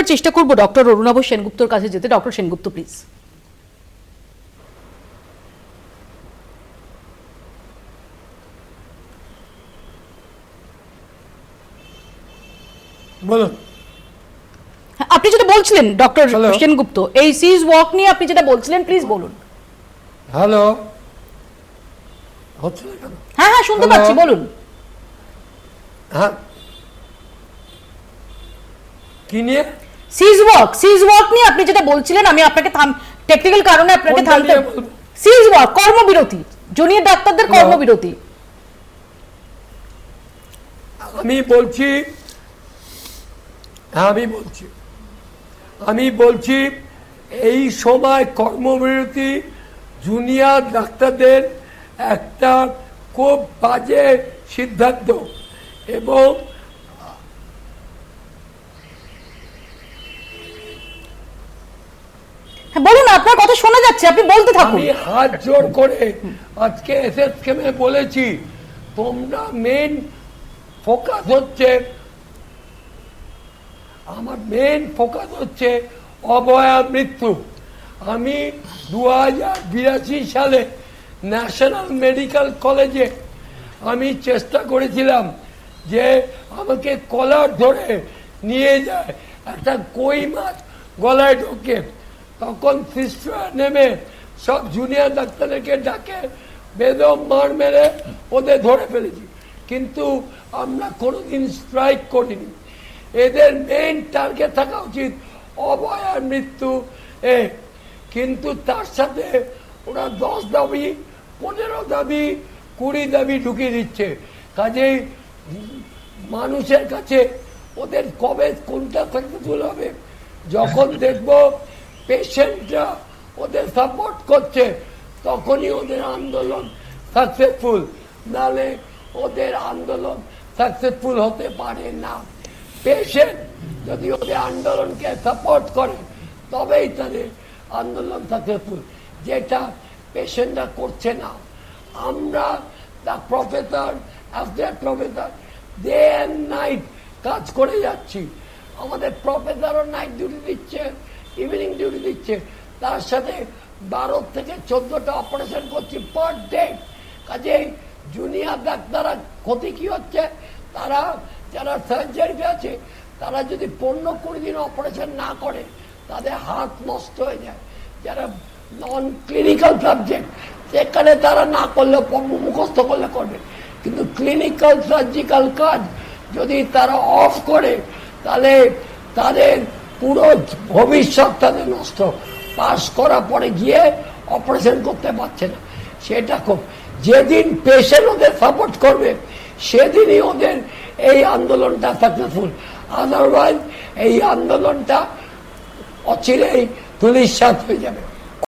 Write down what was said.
একবার চেষ্টা করব ডক্টর অরুণাভ সেনগুপ্তর কাছে যেতে। Doctor Sengupta please. বলুন হ্যাঁ, আপনি যেটা বলছিলেন ডক্টর সেনগুপ্ত এই সিজ ওয়াক নিয়ে আপনি যেটা বলছিলেন প্লিজ বলুন। হ্যালো। হ্যাঁ হ্যাঁ শুনতে পাচ্ছি বলুন। হ্যাঁ। কি নিয়ে? সিজ ওয়াক সিজ ওয়াক নিয়ে আপনি যেটা বলছিলেন আমি আপনাকে থাম টেকনিক্যাল কারণে আপনাকে থামতে সিজ ওয়াক কর্মবিরতি জুনিয়র ডাক্তারদের? কর্মবিরতি আমি বলছি আমি বলছি আমি বলছি এই সময় কর্মবিরতি জুনিয়র ডাক্তারদের একটা খুব বাজে সিদ্ধান্ত এবং হ্যাঁ বলুন আপনার কথা শোনা যাচ্ছে, আপনি বলতে থাকুন। আমি হাত জোর করে আজকে এসএসকেমে বলেছি, তোমরা মেন ফোকাস হচ্ছে, আমার মেন ফোকাস হচ্ছে অবয়া মৃত্যু। আমি দু সালে ন্যাশনাল মেডিকেল কলেজে আমি চেষ্টা করেছিলাম যে আমাকে কলার ধরে নিয়ে যায়, একটা কই মাছ গলায় ঢোকে। তখন সিস্টার নেমে সব জুনিয়র ডাক্তারকে ডাকে, বেদম মার মেরে ওদের ধরে ফেলেছি। কিন্তু আমরা কোনোদিন স্ট্রাইক করিনি। এদের মেইন টার্গেট থাকা উচিত অবয়ার মৃত্যু। এ, কিন্তু তার সাথে ওরা দশ দাবি, পনেরো দাবি, কুড়ি দাবি ঢুকিয়ে দিচ্ছে। কাজেই মানুষের কাছে ওদের কবে কোনটা সাকসেসফুল হবে, যখন দেখব পেশেন্টরা ওদের সাপোর্ট করছে, তখনই ওদের আন্দোলন সাকসেসফুল নালে ওদের আন্দোলন সাকসেসফুল হতে পারে না। পেশেন্ট যদি ওদের আন্দোলনকে সাপোর্ট করে, তবেই তাদের আন্দোলন সাকসেসফুল যেটা পেশেন্টরা করছে না। আমরা the professor the professor day and night কাজ করে যাচ্ছি। আমাদের প্রফেসরও নাইট ডিউটি দিচ্ছে। ইভিনিং ডিউটি দিচ্ছে। তার সাথে বারো থেকে চোদ্দটা অপারেশন করছি পার ডে কাজেই জুনিয়র ডাক্তাররা ক্ষতি কি হচ্ছে? তারা যারা সার্জারিতে আছে, তারা যদি পনেরো কুড়ি দিন অপারেশন না করে, তাদের হাত নষ্ট হয়ে যায়। যারা নন ক্লিনিক্যাল সাবজেক্ট সেখানে তারা না করলে মুখস্থ করলে করবে। কিন্তু ক্লিনিক্যাল সার্জিক্যাল কাজ যদি তারা অফ করে, তাহলে তাদের পুরো ভবিষ্যৎ তাদের নষ্ট, পাস করার পরে গিয়ে অপারেশন করতে পারছে না। সেটা খুব। যেদিন পেশেন্ট ওদের সাপোর্ট করবে, সেদিনই ওদের এই আন্দোলনটা সাকসেসফুল আদারওয়াইজ এই আন্দোলনটা অচিরেই তুলিশ্বাস হয়ে যাবে।